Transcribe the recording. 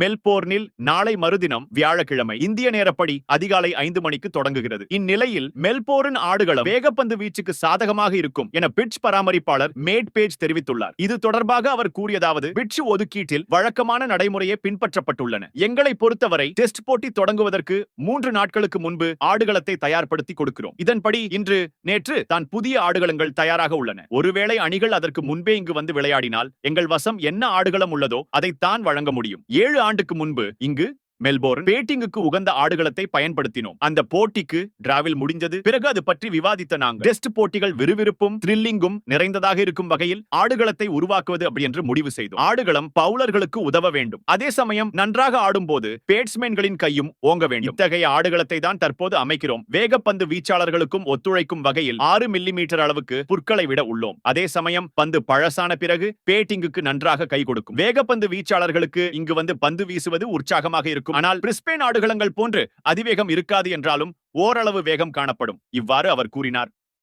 மெல்போர்னில் நாளை மறுதினம் வியாழக்கிழமை. இந்திய நேரப்படி அதிகாலை ஐந்து மணிக்கு தொடங்குகிறது. இந்நிலையில் மெல்போர்ன் ஆடுகளம் வேகப்பந்து வீச்சுக்கு சாதகமாக இருக்கும் என பிட்ச் பராமரிப்பாளர் மேட் பேஜ் தெரிவித்துள்ளார். இது தொடர்பாக அவர் கூறியதாவது பிட்ச் ஒதுக்கீட்டில் வழக்கமான நடைமுறையே பின்பற்றப்பட்டுள்ளன. எங்களை பொறுத்தவரை டெஸ்ட் போட்டி தொடங்குவதற்கு மூன்று நாட்களுக்கு முன்பு ஆடுகளத்தை தயார்படுத்தி கொடுக்கிறோம். இதன்படி இன்று நேற்று தான் புதிய ஆடுகளங்கள் தயாராக உள்ளன. ஒருவேளை அணிகள் அதற்கு முன்பே இங்கு வந்து விளையாடினால் எங்கள் வசம் என்ன ஆடுகளம் உள்ளதோ அதைத்தான் வழங்க முடியும். ஏழு ஆண்டுக்கு முன்பு இங்கு மெல்போர்ன் பேட்டிங்குக்கு உகந்த ஆடுகளத்தை பயன்படுத்தினோம். அந்த போட்டிக்கு டிராவில் முடிஞ்சது பிறகு அது பற்றி விவாதித்த நாங்கள். டெஸ்ட் போட்டிகள் விறுவிறுப்பும் த்ரில்லிங்கும் நிறைந்ததாக இருக்கும் வகையில் ஆடுகளத்தை உருவாக்குவது அப்படி என்று முடிவு செய்தோம். ஆடுகளம் பவுலர்களுக்கு உதவ வேண்டும். அதே சமயம் நன்றாக ஆடும்போது பேட்ஸ்மேன்களின் கையும் ஓங்க வேண்டும். இத்தகைய ஆடுகளத்தை தான் தற்போது அமைக்கிறோம். வேகப்பந்து வீச்சாளர்களுக்கும் ஒத்துழைக்கும் வகையில் ஆறு மில்லி மீட்டர் அளவுக்கு புற்களை விட உள்ளோம். அதே சமயம் பந்து பழசான பிறகு பேட்டிங்குக்கு நன்றாக கை கொடுக்கும். வேகப்பந்து வீச்சாளர்களுக்கு இங்கு வந்து பந்து வீசுவது உற்சாகமாக இருக்கும். ஆனால் பிரிஸ்பேன் ஆடுகளங்கள் போன்று அதிவேகம் இருக்காது என்றாலும் ஓரளவு வேகம் காணப்படும். இவ்வாறு அவர் கூறினார்.